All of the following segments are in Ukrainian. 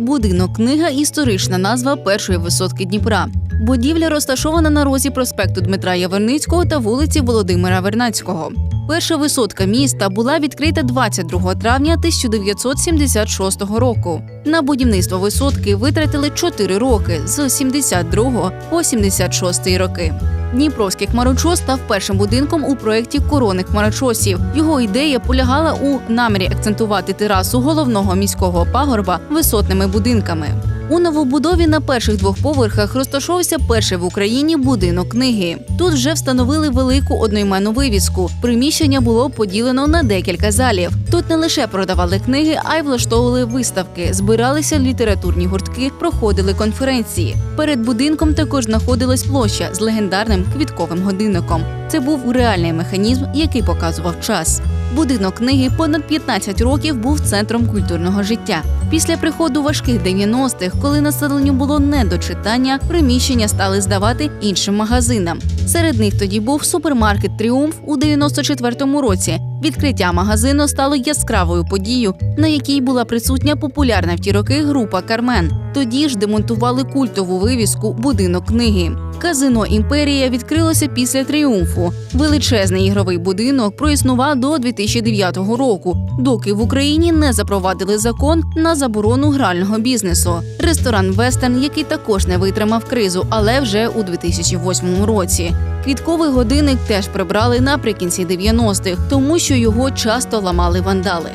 Будинок книга історична назва першої висотки Дніпра. Будівля розташована на розі проспекту Дмитра Яверницького та вулиці Володимира Вернацького. Перша висотка міста була відкрита 22 травня 1976 року. На будівництво висотки витратили 4 роки з 72 по 76 роки. Дніпровський хмарочос став першим будинком у проєкті Корони хмарочосів. Його ідея полягала у намірі акцентувати терасу головного міського пагорба висотними будинками. У новобудові на перших двох поверхах розташовувався перший в Україні будинок книги. Тут вже встановили велику одноіменну вивіску. Приміщення було поділено на декілька залів. Тут не лише продавали книги, а й влаштовували виставки, збиралися літературні гуртки, проходили конференції. Перед будинком також знаходилась площа з легендарним квітковим годинником. Це був реальний механізм, який показував час. Будинок книги понад 15 років був центром культурного життя. Після приходу важких 90-х, коли населенню було не до читання, приміщення стали здавати іншим магазинам. Серед них тоді був супермаркет Тріумф у 94-му році. Відкриття магазину стало яскравою подією, на якій була присутня популярна в ті роки група Кармен. Тоді ж демонтували культову вивіску Будинок книги. Казино Імперія відкрилося після тріумфу. Величезний ігровий будинок проіснував до 2009 року, доки в Україні не запровадили закон на заборону грального бізнесу. Ресторан Вестерн, який також не витримав кризу, але вже у 2008 році. Квітковий годинник теж прибрали наприкінці 90-х, тому що його часто ламали вандали.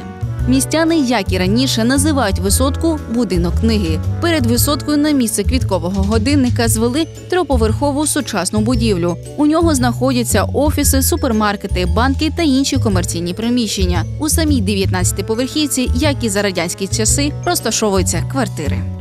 Містяни, як і раніше, називають висотку будинок книги. Перед висоткою на місце квіткового годинника звели триповерхову сучасну будівлю. У нього знаходяться офіси, супермаркети, банки та інші комерційні приміщення. У самій 19-поверхівці, як і за радянські часи, розташовуються квартири.